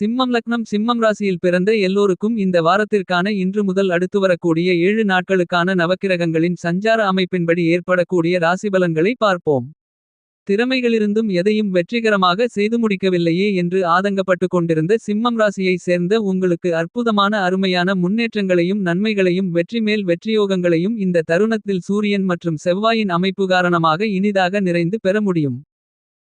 சிம்மம் லக்னம் சிம்மம் ராசியில் பிறந்த எல்லோருக்கும் இந்த வாரத்திற்கான இன்று முதல் அடுத்து வரக்கூடிய ஏழு நாட்களுக்கான நவக்கிரகங்களின் சஞ்சார அமைப்பின்படி ஏற்படக்கூடிய ராசிபலன்களை பார்ப்போம். திறமைகளிருந்தும் எதையும் வெற்றிகரமாக செய்து முடிக்கவில்லையே என்று ஆதங்கப்பட்டு கொண்டிருந்த சிம்மம் ராசியை சேர்ந்த உங்களுக்கு அற்புதமான அருமையான முன்னேற்றங்களையும் நன்மைகளையும் வெற்றி மேல் வெற்றியோகங்களையும் இந்த தருணத்தில் சூரியன் மற்றும் செவ்வாயின் அமைப்பு காரணமாக இனிதாக நிறைந்து பெற முடியும்.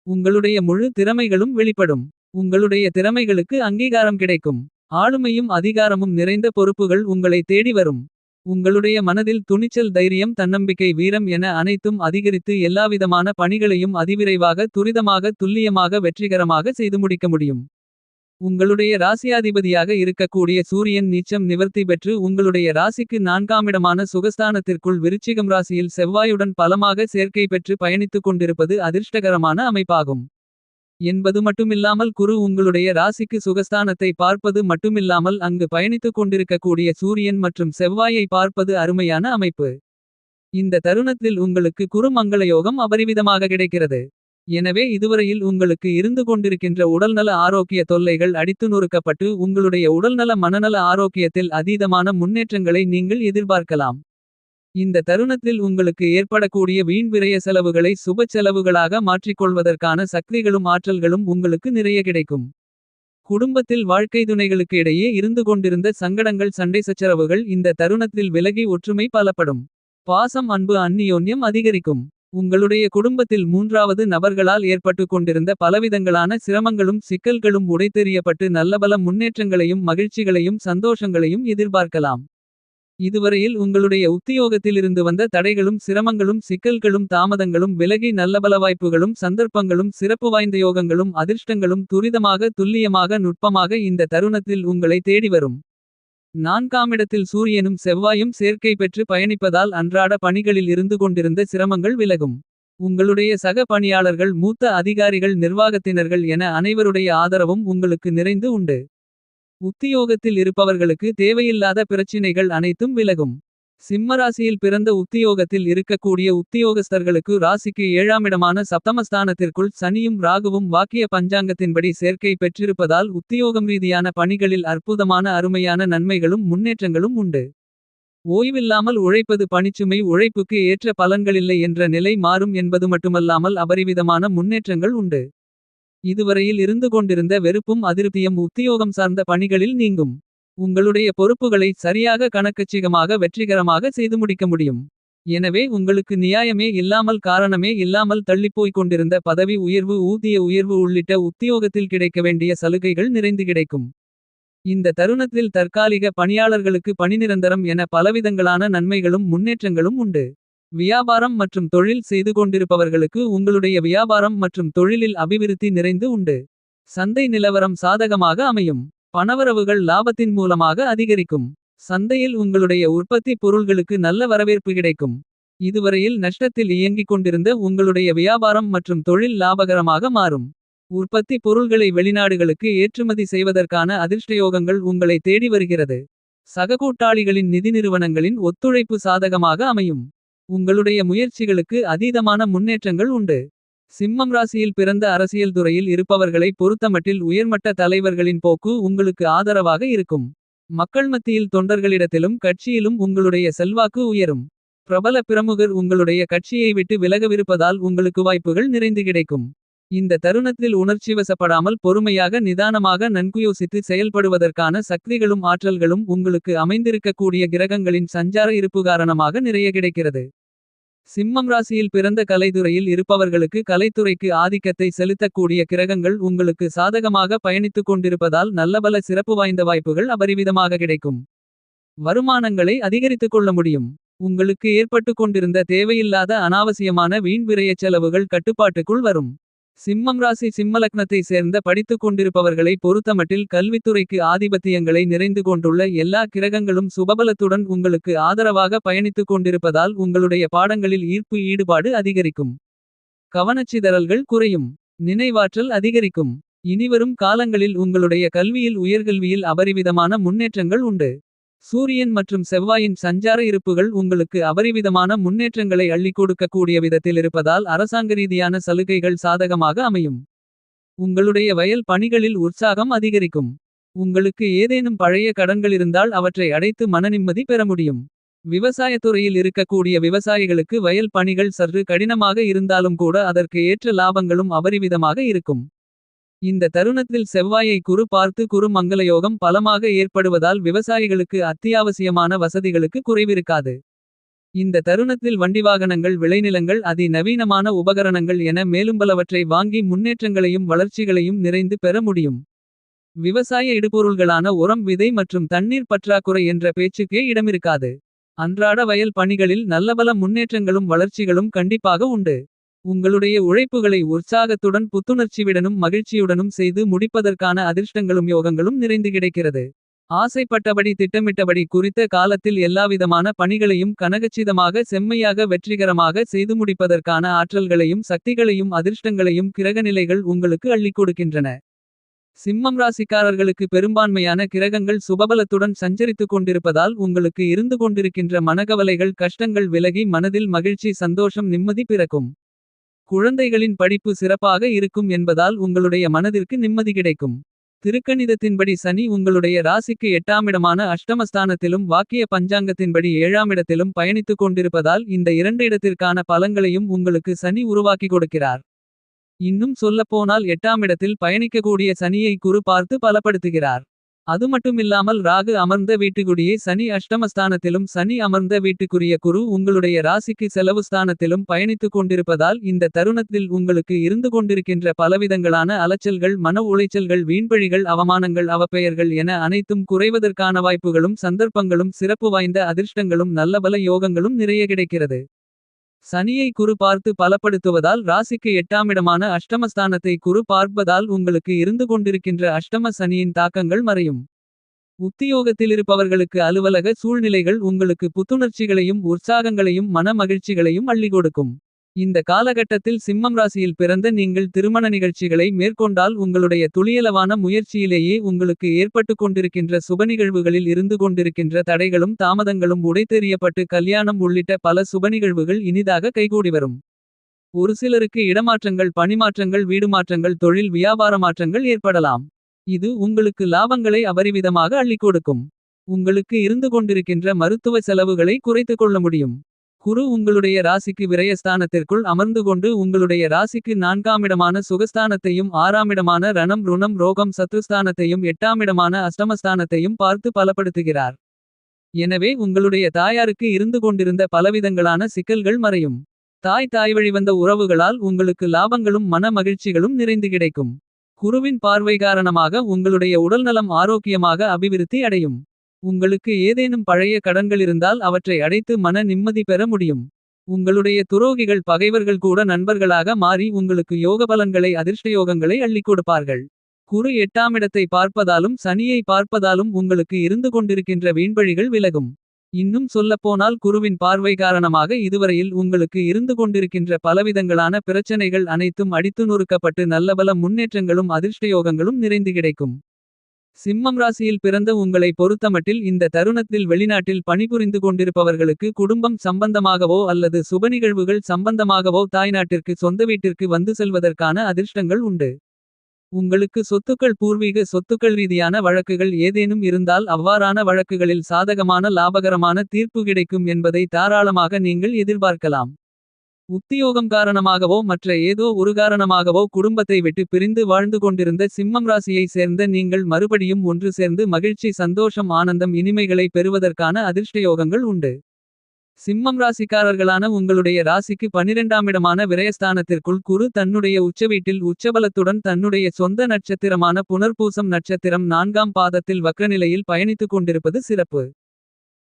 உங்களுடைய முழு திறமைகளும் வெளிப்படும். உங்களுடைய திறமைகளுக்கு அங்கீகாரம் கிடைக்கும். ஆளுமையும் அதிகாரமும் நிறைந்த பொறுப்புகள் உங்களை தேடி வரும். உங்களுடைய மனதில் துணிச்சல் தைரியம் தன்னம்பிக்கை வீரம் என அனைத்தும் அதிகரித்து எல்லாவிதமான பணிகளையும் அதிவிரைவாக துரிதமாக துல்லியமாக வெற்றிகரமாக செய்து முடிக்க முடியும். உங்களுடைய ராசியாதிபதியாக இருக்கக்கூடிய சூரியன் நீச்சம் நிவர்த்தி பெற்று உங்களுடைய ராசிக்கு நான்காமிடமான சுகஸ்தானத்திற்குள் விருச்சிகம் ராசியில் செவ்வாயுடன் பலமாக சேர்க்கை பெற்று பயணித்துக் கொண்டிருப்பது அதிர்ஷ்டகரமான அமைப்பாகும். என்பது மட்டுமில்லாமல் குரு உங்களுடைய ராசிக்கு சுகஸ்தானத்தை பார்ப்பது மட்டுமில்லாமல் அங்கு பயணித்துக் கொண்டிருக்கக்கூடிய சூரியன் மற்றும் செவ்வாயை பார்ப்பது அருமையான அமைப்பு. இந்த தருணத்தில் உங்களுக்கு குரு மங்களயோகம் அபரிவிதமாக கிடைக்கிறது. எனவே இதுவரையில் உங்களுக்கு இருந்து கொண்டிருக்கின்ற உடல்நல ஆரோக்கிய தொல்லைகள் அடித்து நொறுக்கப்பட்டு உங்களுடைய உடல்நல மனநல ஆரோக்கியத்தில் அதீதமான முன்னேற்றங்களை நீங்கள் எதிர்பார்க்கலாம். இந்த தருணத்தில் உங்களுக்கு ஏற்படக்கூடிய வீண் விரய செலவுகளை சுப செலவுகளாக மாற்றிக்கொள்வதற்கான சக்திகளும் ஆற்றல்களும் உங்களுக்கு நிறைய கிடைக்கும். குடும்பத்தில் வாழ்க்கை துணைகளுக்கு இடையே இருந்து கொண்டிருந்த சங்கடங்கள் சண்டை சச்சரவுகள் இந்த தருணத்தில் விலகி ஒற்றுமை பலப்படும். பாசம் அன்பு அந்நியோன்யம் அதிகரிக்கும். உங்களுடைய குடும்பத்தில் மூன்றாவது நபர்களால் ஏற்பட்டு கொண்டிருந்த பலவிதங்களான சிரமங்களும் சிக்கல்களும் உடைத்தெறியப்பட்டு நல்லபல முன்னேற்றங்களையும் மகிழ்ச்சிகளையும் சந்தோஷங்களையும் எதிர்பார்க்கலாம். இதுவரையில் உங்களுடைய உத்தியோகத்திலிருந்து வந்த தடைகளும் சிரமங்களும் சிக்கல்களும் தாமதங்களும் விலகி நல்லபல வாய்ப்புகளும் சந்தர்ப்பங்களும் சிறப்பு வாய்ந்த யோகங்களும் அதிர்ஷ்டங்களும் துரிதமாக துல்லியமாக நுட்பமாக இந்த தருணத்தில் உங்களை தேடி வரும். நான்காமிடத்தில் சூரியனும் செவ்வாயும் சேர்க்கை பெற்று பயணிப்பதால் அன்றாட பணிகளில் இருந்து கொண்டிருந்த சிரமங்கள் விலகும். உங்களுடைய சக பணியாளர்கள் மூத்த அதிகாரிகள் நிர்வாகத்தினர்கள் என அனைவருடைய ஆதரவும் உங்களுக்கு நிறைந்து உண்டு. உத்தியோகத்தில் இருப்பவர்களுக்கு தேவையில்லாத பிரச்சினைகள் அனைத்தும் விலகும். சிம்மராசியில் பிறந்த உத்தியோகத்தில் இருக்கக்கூடிய உத்தியோகஸ்தர்களுக்கு ராசிக்கு ஏழாமிடமான சப்தமஸ்தானத்திற்குள் சனியும் ராகுவும் வாக்கிய பஞ்சாங்கத்தின்படி சேர்க்கை பெற்றிருப்பதால் உத்தியோகம் ரீதியான பணிகளில் அற்புதமான அருமையான நன்மைகளும் முன்னேற்றங்களும் உண்டு. ஓய்வில்லாமல் உழைப்பது பணிச்சுமை உழைப்புக்கு ஏற்ற பலன்களில்லை என்ற நிலை மாறும் என்பது மட்டுமல்லாமல் அபரிவிதமான முன்னேற்றங்கள் உண்டு. இதுவரையில் இருந்து கொண்டிருந்த வெறுப்பும் அதிருப்தியும் உத்தியோகம் சார்ந்த பணிகளில் நீங்கும். உங்களுடைய பொறுப்புகளை சரியாக கணக்கச்சிகமாக வெற்றிகரமாக செய்து முடிக்க முடியும். எனவே உங்களுக்கு நியாயமே இல்லாமல் காரணமே இல்லாமல் தள்ளிப்போய்க் கொண்டிருந்த பதவி உயர்வு ஊதிய உயர்வு உள்ளிட்ட உத்தியோகத்தில் கிடைக்க வேண்டிய சலுகைகள் நிறைந்து கிடைக்கும். இந்த தருணத்தில் தற்காலிக பணியாளர்களுக்கு பணிநிரந்தரம் என பலவிதங்களான நன்மைகளும் முன்னேற்றங்களும் உண்டு. வியாபாரம் மற்றும் தொழில் செய்து கொண்டிருப்பவர்களுக்கு உங்களுடைய வியாபாரம் மற்றும் தொழிலில் அபிவிருத்தி நிறைந்து உண்டு. சந்தை நிலவரம் சாதகமாக அமையும். பணவரவுகள் லாபத்தின் மூலமாக அதிகரிக்கும். சந்தையில் உங்களுடைய உற்பத்தி பொருள்களுக்கு நல்ல வரவேற்பு கிடைக்கும். இதுவரையில் நஷ்டத்தில் இயங்கிக் கொண்டிருந்த உங்களுடைய வியாபாரம் மற்றும் தொழில் லாபகரமாக மாறும். உற்பத்தி பொருள்களை வெளிநாடுகளுக்கு ஏற்றுமதி செய்வதற்கான அதிர்ஷ்டயோகங்கள் உங்களை தேடி வருகிறது. சககூட்டாளிகளின் நிதி நிறுவனங்களின் ஒத்துழைப்பு சாதகமாக அமையும். உங்களுடைய முயற்சிகளுக்கு அதீதமான முன்னேற்றங்கள் உண்டு. சிம்மம் ராசியில் பிறந்த அரசியல் துறையில் இருப்பவர்களை பொறுத்தமட்டில் உயர்மட்ட தலைவர்களின் போக்கு உங்களுக்கு ஆதரவாக இருக்கும். மக்கள் மத்தியில் தொண்டர்களிடத்திலும் கட்சியிலும் உங்களுடைய செல்வாக்கு உயரும். பிரபல பிரமுகர் உங்களுடைய கட்சியை விட்டு விலகவிருப்பதால் உங்களுக்கு வாய்ப்புகள் நிறைந்து கிடைக்கும். இந்த தருணத்தில் உணர்ச்சிவசப்படாமல் பொறுமையாக நிதானமாக நன்குயோசித்து செயல்படுவதற்கான சக்திகளும் ஆற்றல்களும் உங்களுக்கு அமைந்திருக்கக்கூடிய கிரகங்களின் சஞ்சார இருப்பு காரணமாக நிறைய கிடைக்கிறது. சிம்மம் ராசியில் பிறந்த கலைத்துறையில் இருப்பவர்களுக்கு கலைத்துறைக்கு ஆதிக்கத்தை செலுத்தக்கூடிய கிரகங்கள் உங்களுக்கு சாதகமாக பயணித்துக் கொண்டிருப்பதால் நல்லபல சிறப்பு வாய்ந்த வாய்ப்புகள் அபரிவிதமாக கிடைக்கும். வருமானங்களை அதிகரித்துக் கொள்ள முடியும். உங்களுக்கு ஏற்பட்டு கொண்டிருந்த தேவையில்லாத அனாவசியமான வீண் விரையச் செலவுகள் கட்டுப்பாட்டுக்குள் வரும். சிம்மம் ராசி சிம்மலக்னத்தை சேர்ந்த படித்துக் கொண்டிருப்பவர்களை பொறுத்தமட்டில் கல்வித்துறைக்கு ஆதிபத்தியங்களை நிறைந்து கொண்டுள்ள எல்லா கிரகங்களும் சுபபலத்துடன் உங்களுக்கு ஆதரவாக பயணித்துக் கொண்டிருப்பதால் உங்களுடைய பாடங்களில் ஈர்ப்பு ஈடுபாடு அதிகரிக்கும். கவனச்சிதறல்கள் குறையும். நினைவாற்றல் அதிகரிக்கும். இனிவரும் காலங்களில் உங்களுடைய கல்வியில் உயர்கல்வியில் அபரிவிதமான முன்னேற்றங்கள் உண்டு. சூரியன் மற்றும் செவ்வாயின் சஞ்சார இருப்புகள் உங்களுக்கு அபரிவிதமான முன்னேற்றங்களை அள்ளி கொடுக்கக்கூடிய விதத்தில் இருப்பதால் அரசாங்க ரீதியான சலுகைகள் சாதகமாக அமையும். உங்களுடைய வயல் பணிகளில் உற்சாகம் அதிகரிக்கும். உங்களுக்கு ஏதேனும் பழைய கடன்கள் இருந்தால் அவற்றை அடைத்து மனநிம்மதி பெற முடியும். விவசாயத்துறையில் இருக்கக்கூடிய விவசாயிகளுக்கு வயல் பணிகள் சற்று கடினமாக இருந்தாலும் கூட அதற்கு ஏற்ற லாபங்களும் அபரிவிதமாக இருக்கும். இந்த தருணத்தில் செவ்வாயை குரு பார்த்து குரு மங்களயோகம் பலமாக ஏற்படுவதால் விவசாயிகளுக்கு அத்தியாவசியமான வசதிகளுக்கு குறைவிருக்காது. இந்த தருணத்தில் வண்டி வாகனங்கள் விளைநிலங்கள் அதி நவீனமான உபகரணங்கள் என மேலும்பலவற்றை வாங்கி முன்னேற்றங்களையும் வளர்ச்சிகளையும் நிறைந்து பெற முடியும். விவசாய இடுபொருள்களான உரம் விதை மற்றும் தண்ணீர் பற்றாக்குறை என்ற பேச்சுக்கே இடமிருக்காது. அன்றாட வயல் பணிகளில் நல்லபல முன்னேற்றங்களும் வளர்ச்சிகளும் கண்டிப்பாக உண்டு. உங்களுடைய உழைப்புகளை உற்சாகத்துடன் புத்துணர்ச்சியுடனும் மகிழ்ச்சியுடனும் செய்து முடிப்பதற்கான அதிர்ஷ்டங்களும் யோகங்களும் நிறைந்து கிடைக்கிறது. ஆசைப்பட்டபடி திட்டமிட்டபடி குறித்த காலத்தில் எல்லாவிதமான பணிகளையும் கனகச்சிதமாக செம்மையாக வெற்றிகரமாக செய்து முடிப்பதற்கான ஆற்றல்களையும் சக்திகளையும் அதிர்ஷ்டங்களையும் கிரகநிலைகள் உங்களுக்கு அள்ளிக் கொடுக்கின்றன. சிம்மம் ராசிக்காரர்களுக்கு பெரும்பான்மையான கிரகங்கள் சுபபலத்துடன் சஞ்சரித்துக் கொண்டிருப்பதால் உங்களுக்கு இருந்து கொண்டிருக்கின்ற மனகவலைகள் கஷ்டங்கள் விலகி மனதில் மகிழ்ச்சி சந்தோஷம் நிம்மதி பிறக்கும். குழந்தைகளின் படிப்பு சிறப்பாக இருக்கும் என்பதால் உங்களுடைய மனதிற்கு நிம்மதி கிடைக்கும். திருக்கணிதத்தின்படி சனி உங்களுடைய ராசிக்கு எட்டாமிடமான அஷ்டமஸ்தானத்திலும் வாக்கிய பஞ்சாங்கத்தின்படி ஏழாமிடத்திலும் பயணித்துக் கொண்டிருப்பதால் இந்த இரண்டு இடத்திற்கான பலங்களையும் உங்களுக்கு சனி உருவாக்கி கொடுக்கிறார். இன்னும் சொல்லப்போனால் எட்டாமிடத்தில் பயணிக்கக்கூடிய சனியை குரு பார்த்து பலப்படுத்துகிறார். அது மட்டுமில்லாமல் ராகு அமர்ந்த வீட்டுக்குடியே சனி அஷ்டமஸ்தானத்திலும் சனி அமர்ந்த வீட்டுக்குரிய குரு உங்களுடைய ராசிக்கு செலவு ஸ்தானத்திலும் பயணித்துக் கொண்டிருப்பதால் இந்த தருணத்தில் உங்களுக்கு இருந்து கொண்டிருக்கின்ற பலவிதங்களான அலைச்சல்கள் மன உளைச்சல்கள் வீண்பழிகள் அவமானங்கள் அவப்பெயர்கள் என அனைத்தும் குறைவதற்கான வாய்ப்புகளும் சந்தர்ப்பங்களும் சிறப்பு வாய்ந்த அதிர்ஷ்டங்களும் நல்லபல யோகங்களும் நிறைய கிடைக்கிறது. சனியை குரு பார்த்து பலப்படுத்துவதால் ராசிக்கு எட்டாமிடமான அஷ்டமஸ்தானத்தை குரு பார்ப்பதால் உங்களுக்கு இருந்து கொண்டிருக்கின்ற அஷ்டம சனியின் தாக்கங்கள் மறையும். உத்தியோகத்திலிருப்பவர்களுக்கு அலுவலக சூழ்நிலைகள் உங்களுக்கு புத்துணர்ச்சிகளையும் உற்சாகங்களையும் மன மகிழ்ச்சிகளையும் அள்ளி கொடுக்கும். இந்த காலகட்டத்தில் சிம்மம் ராசியில் பிறந்த நீங்கள் திருமண நிகழ்ச்சிகளை மேற்கொண்டால் உங்களுடைய துளியளவான முயற்சியிலேயே உங்களுக்கு ஏற்பட்டுக் கொண்டிருக்கின்ற சுபநிகழ்வுகளில் இருந்து கொண்டிருக்கின்ற தடைகளும் தாமதங்களும் உடைத்தெறியப்பட்டு கல்யாணம் உள்ளிட்ட பல சுபநிகழ்வுகள் இனிதாக கைகூடி வரும். ஒரு சிலருக்கு இடமாற்றங்கள் பணிமாற்றங்கள் வீடுமாற்றங்கள் தொழில் வியாபார மாற்றங்கள் ஏற்படலாம். இது உங்களுக்கு லாபங்களை அபரிவிதமாக அள்ளிக் கொடுக்கும். உங்களுக்கு இருந்து கொண்டிருக்கின்ற மருத்துவ செலவுகளை குறைத்து கொள்ள முடியும். குரு உங்களுடைய ராசிக்கு விரயஸ்தானத்திற்குள் அமர்ந்து கொண்டு உங்களுடைய ராசிக்கு நான்காமிடமான சுகஸ்தானத்தையும் ஆறாமிடமான ரணம் ருணம் ரோகம் சத்துஸ்தானத்தையும் எட்டாமிடமான அஷ்டமஸ்தானத்தையும் பார்த்து பலப்படுத்துகிறார். எனவே உங்களுடைய தாயாருக்கு இருந்து கொண்டிருந்த பலவிதங்களான சிக்கல்கள் மறையும். தாய் தாய் வழிவந்த உறவுகளால் உங்களுக்கு லாபங்களும் மன மகிழ்ச்சிகளும் நிறைந்து கிடைக்கும். குருவின் பார்வை காரணமாக உங்களுடைய உடல்நலம் ஆரோக்கியமாக அபிவிருத்தி அடையும். உங்களுக்கு ஏதேனும் பழைய கடன்களிருந்தால் அவற்றை அடைத்து மன நிம்மதி பெற முடியும். உங்களுடைய துரோகிகள் பகைவர்கள் கூட நண்பர்களாக மாறி உங்களுக்கு யோகபலன்களை அதிர்ஷ்டயோகங்களை அள்ளிக் கொடுப்பார்கள். குரு எட்டாமிடத்தை பார்ப்பதாலும் சனியை பார்ப்பதாலும் உங்களுக்கு இருந்து கொண்டிருக்கின்ற வீண்பழிகள் விலகும். இன்னும் சொல்லப்போனால் குருவின் பார்வை காரணமாக இதுவரையில் உங்களுக்கு இருந்து கொண்டிருக்கின்ற பலவிதங்களான பிரச்சனைகள் அனைத்தும் அடித்து நொறுக்கப்பட்டு நல்லபல முன்னேற்றங்களும் அதிர்ஷ்டயோகங்களும் நிறைந்து கிடைக்கும். சிம்மம் ராசியில் பிறந்த உங்களை பொறுத்தமட்டில் இந்த தருணத்தில் வெளிநாட்டில் பணிபுரிந்து கொண்டிருப்பவர்களுக்கு குடும்பம் சம்பந்தமாகவோ அல்லது சுபநிகழ்வுகள் சம்பந்தமாகவோ தாய்நாட்டிற்கு சொந்த வீட்டிற்கு வந்து செல்வதற்கான அதிர்ஷ்டங்கள் உண்டு. உங்களுக்கு சொத்துக்கள் பூர்வீக சொத்துக்கள் ரீதியான வழக்குகள் ஏதேனும் இருந்தால் அவ்வாறான வழக்குகளில் சாதகமான லாபகரமான தீர்ப்பு கிடைக்கும் என்பதை தாராளமாக நீங்கள் எதிர்பார்க்கலாம். உத்தியோகம் காரணமாகவோ மற்ற ஏதோ ஒரு காரணமாகவோ குடும்பத்தை விட்டு பிரிந்து வாழ்ந்து கொண்டிருந்த சிம்மம் ராசியை சேர்ந்த நீங்கள் மறுபடியும் ஒன்று சேர்ந்து மகிழ்ச்சி சந்தோஷம் ஆனந்தம் இனிமைகளை பெறுவதற்கான அதிர்ஷ்டயோகங்கள் உண்டு. சிம்மம் ராசிக்காரர்களான உங்களுடைய ராசிக்கு பனிரெண்டாம் இடமான விரயஸ்தானத்திற்குள் குரு தன்னுடைய உச்சவீட்டில் உச்சபலத்துடன் தன்னுடைய சொந்த நட்சத்திரமான புனர்பூசம் நட்சத்திரம் நான்காம் பாதத்தில் வக்ரநிலையில் பயணித்துக் கொண்டிருப்பது சிறப்பு.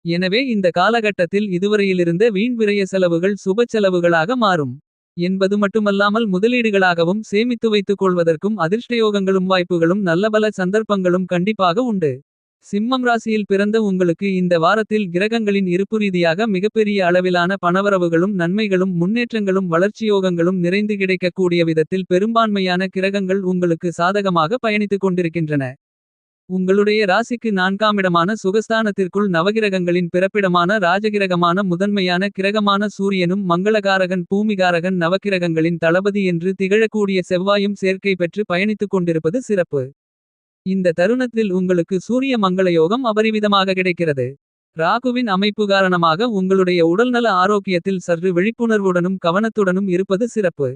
எனவே இந்த காலகட்டத்தில் இதுவரையிலிருந்த வீண் விரய செலவுகள் சுப செலவுகளாக மாறும். என்பது மட்டுமல்லாமல் முதலீடுகளாகவும் சேமித்து வைத்துக் கொள்வதற்கும் அதிர்ஷ்டயோகங்களும் வாய்ப்புகளும் நல்லபல சந்தர்ப்பங்களும் கண்டிப்பாக உண்டு. சிம்மம் ராசியில் பிறந்த உங்களுக்கு இந்த வாரத்தில் கிரகங்களின் இருப்பு ரீதியாக மிகப்பெரிய அளவிலான பணவரவுகளும் நன்மைகளும் முன்னேற்றங்களும் வளர்ச்சியோகங்களும் நிறைந்து கிடைக்கக்கூடிய விதத்தில் பெரும்பான்மையான கிரகங்கள் உங்களுக்கு சாதகமாக பயணித்துக் கொண்டிருக்கின்றன. உங்களுடைய ராசிக்கு நான்காம் இடமான சுகஸ்தானத்திற்குள் நவகிரகங்களின் பிறப்பிடமான ராஜகிரகமான முதன்மையான கிரகமான சூரியனும் மங்களகாரகன் பூமிகாரகன் நவக்கிரகங்களின் தளபதி என்று திகழக்கூடிய செவ்வாயும் சேர்க்கை பெற்று பயணித்துக் கொண்டிருப்பது சிறப்பு. இந்த தருணத்தில் உங்களுக்கு சூரிய மங்கள யோகம் அபரிவிதமாக கிடைக்கிறது. ராகுவின் அமைப்பு காரணமாக உங்களுடைய உடல்நல ஆரோக்கியத்தில் சற்று விழிப்புணர்வுடனும் கவனத்துடனும் இருப்பது சிறப்பு.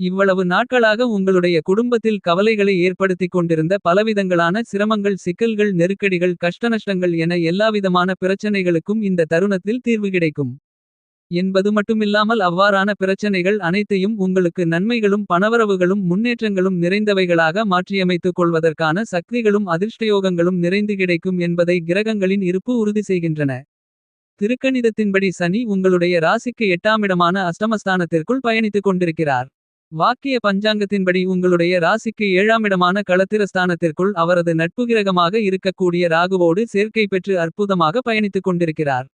இவ்வளவு நாட்களாக உங்களுடைய குடும்பத்தில் கவலைகளை ஏற்படுத்திக் கொண்டிருந்த பலவிதங்களான சிரமங்கள் சிக்கல்கள் நெருக்கடிகள் கஷ்டநஷ்டங்கள் என எல்லாவிதமான பிரச்சனைகளுக்கும் இந்த தருணத்தில் தீர்வு கிடைக்கும். என்பது மட்டுமில்லாமல் அவ்வாறான பிரச்சனைகள் அனைத்தையும் உங்களுக்கு நன்மைகளும் பணவரவுகளும் முன்னேற்றங்களும் நிறைந்தவைகளாக மாற்றியமைத்துக் கொள்வதற்கான சக்திகளும் அதிர்ஷ்டயோகங்களும் நிறைந்து கிடைக்கும் என்பதை கிரகங்களின் இருப்பு உறுதி செய்கின்றன. திருக்கணிதத்தின்படி சனி உங்களுடைய ராசிக்கு எட்டாமிடமான அஷ்டமஸ்தானத்திற்குள் பயணித்துக் கொண்டிருக்கிறார். வாக்கிய பஞ்சாங்கத்தின்படி உங்களுடைய ராசிக்கு ஏழாமிடமான களத்திரஸ்தானத்திற்குள் அவரது நட்பு கிரகமாக இருக்கக்கூடிய ராகுவோடு சேர்க்கை பெற்று அற்புதமாக பயணித்துக் கொண்டிருக்கிறார்.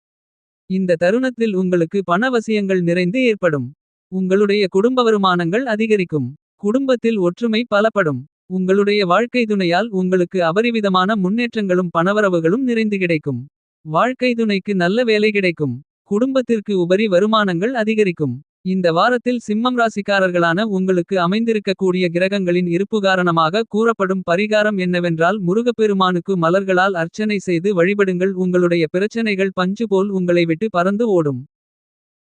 இந்த தருணத்தில் உங்களுக்கு பணவசியங்கள் நிறைந்து ஏற்படும். உங்களுடைய குடும்ப வருமானங்கள் அதிகரிக்கும். குடும்பத்தில் ஒற்றுமை பலப்படும். உங்களுடைய வாழ்க்கை துணையால் உங்களுக்கு அபரிவிதமான முன்னேற்றங்களும் பணவரவுகளும் நிறைந்து கிடைக்கும். வாழ்க்கை துணைக்கு நல்ல வேலை கிடைக்கும். குடும்பத்திற்கு உபரி வருமானங்கள் அதிகரிக்கும். இந்த வாரத்தில் சிம்மம் ராசிக்காரர்களான உங்களுக்கு அமைந்திருக்கக்கூடிய கிரகங்களின் இருப்பு காரணமாக கூறப்படும் பரிகாரம் என்னவென்றால் முருகப்பெருமானுக்கு மலர்களால் அர்ச்சனை செய்து வழிபடுங்கள் உங்களுடைய பிரச்சனைகள் பஞ்சு போல் உங்களை விட்டு பறந்து ஓடும்.